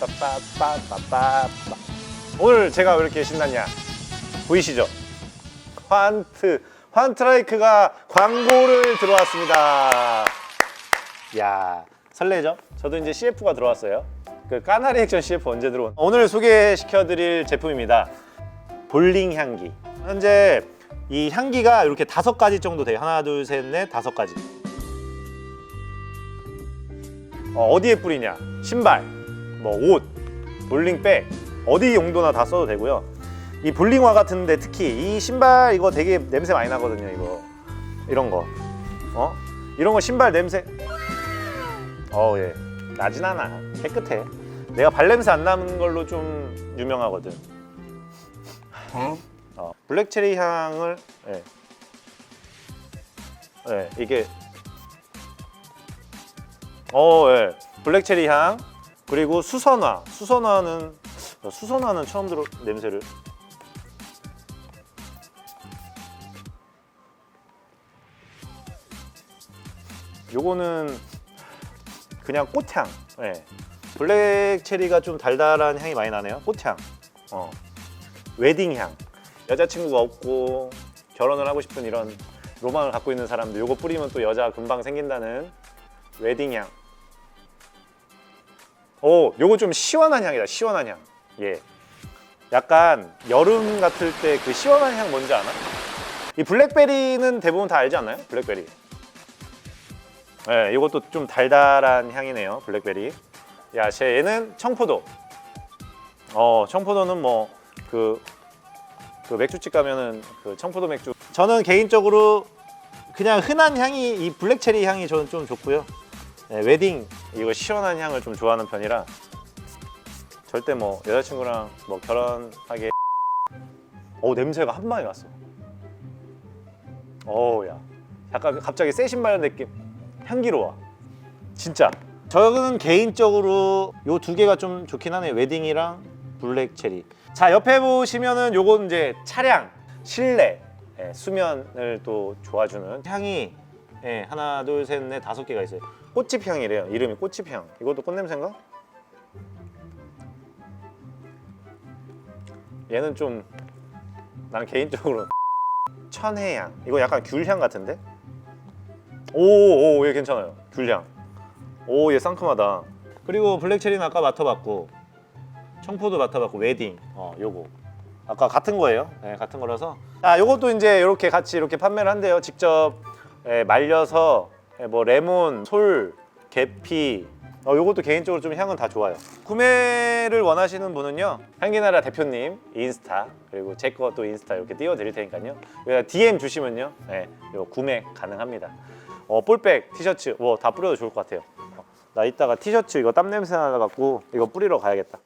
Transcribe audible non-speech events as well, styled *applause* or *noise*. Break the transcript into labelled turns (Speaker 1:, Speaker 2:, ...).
Speaker 1: 빠빠빠빠빠빠. 오늘 제가 왜 이렇게 신났냐? 보이시죠? 환트 환트라이크가 광고를 들어왔습니다. 야 설레죠? 저도 이제 CF가 들어왔어요. 그 까나리 액션 CF 언제 들어온? 오늘 소개시켜 드릴 제품입니다. 볼링 향기. 현재 이 향기가 이렇게 다섯 가지 정도 돼요. 하나, 둘, 셋, 넷, 다섯 가지. 어, 디에 뿌리냐? 신발, 뭐 옷, 볼링백 어디 용도나 다 써도 되고요. 이 볼링화 같은데 특히 이 신발 이거 되게 냄새 많이 나거든요. 이거 이런 거, 어? 이런 거 신발 냄새. 어 예, 나진 않아. 깨끗해. 내가 발냄새 안 나는 걸로 좀 유명하거든. 어, 블랙체리 향을 예. 예, 이게 어, 예. 블랙체리 향 그리고 수선화. 수선화는 어, 수선화는 처음 들어 냄새를. 요거는 그냥 꽃향. 예. 블랙 체리가 좀 달달한 향이 많이 나네요. 꽃향. 어. 웨딩 향. 여자친구가 없고 결혼을 하고 싶은 이런 로망을 갖고 있는 사람들 요거 뿌리면 또 여자 금방 생긴다는 웨딩 향. 오, 요거 좀 시원한 향이다. 시원한 향. 예. 약간 여름 같을 때 그 시원한 향 뭔지 아나? 이 블랙베리는 대부분 다 알지 않나요? 블랙베리. 예, 이것도 좀 달달한 향이네요. 블랙베리. 야, 쟤 얘는 청포도. 어, 청포도는 뭐그 그 맥주집 가면은 그 청포도 맥주. 저는 개인적으로 그냥 흔한 향이 이 블랙체리 향이 저는 좀 좋고요. 네, 웨딩 이거 시원한 향을 좀 좋아하는 편이라 절대 뭐 여자친구랑 뭐 결혼하게 어 냄새가 한 방에 갔어. 어우야 약간 갑자기 새 신발 느낌 향기로워. 진짜. 저는 개인적으로 요 두 개가 좀 좋긴 하네요. 웨딩이랑 블랙 체리. 자 옆에 보시면은 요건 이제 차량 실내 예, 수면을 또 좋아주는 향이 예, 하나 둘 셋 넷 다섯 개가 있어요. 꽃집 향이래요. 이름이 꽃집 향. 이것도 꽃 냄새인가? 얘는 좀 나는 개인적으로 *laughs* 천혜향. 이거 약간 귤향 같은데? 오오 얘 괜찮아요. 귤향. 오얘 상큼하다. 그리고 블랙체리는 아까 맡아봤고 청포도 맡아봤고 웨딩. 어 요거. 아까 같은 거예요. 네, 같은 거라서. 자, 요것도 이제 이렇게 같이 이렇게 판매를 한대요. 직접 예, 말려서 예, 뭐 레몬, 솔, 계피. 어, 요것도 개인적으로 좀 향은 다 좋아요. 구매를 원하시는 분은요. 향기나라 대표님 인스타 그리고 제 것도 인스타 이렇게 띄워드릴 테니까요. 여기다 DM 주시면요. 예, 요 구매 가능합니다. 어, 볼백, 티셔츠 뭐 다 뿌려도 좋을 것 같아요. 어, 나 이따가 티셔츠 이거 땀 냄새 나갖고 이거 뿌리러 가야겠다.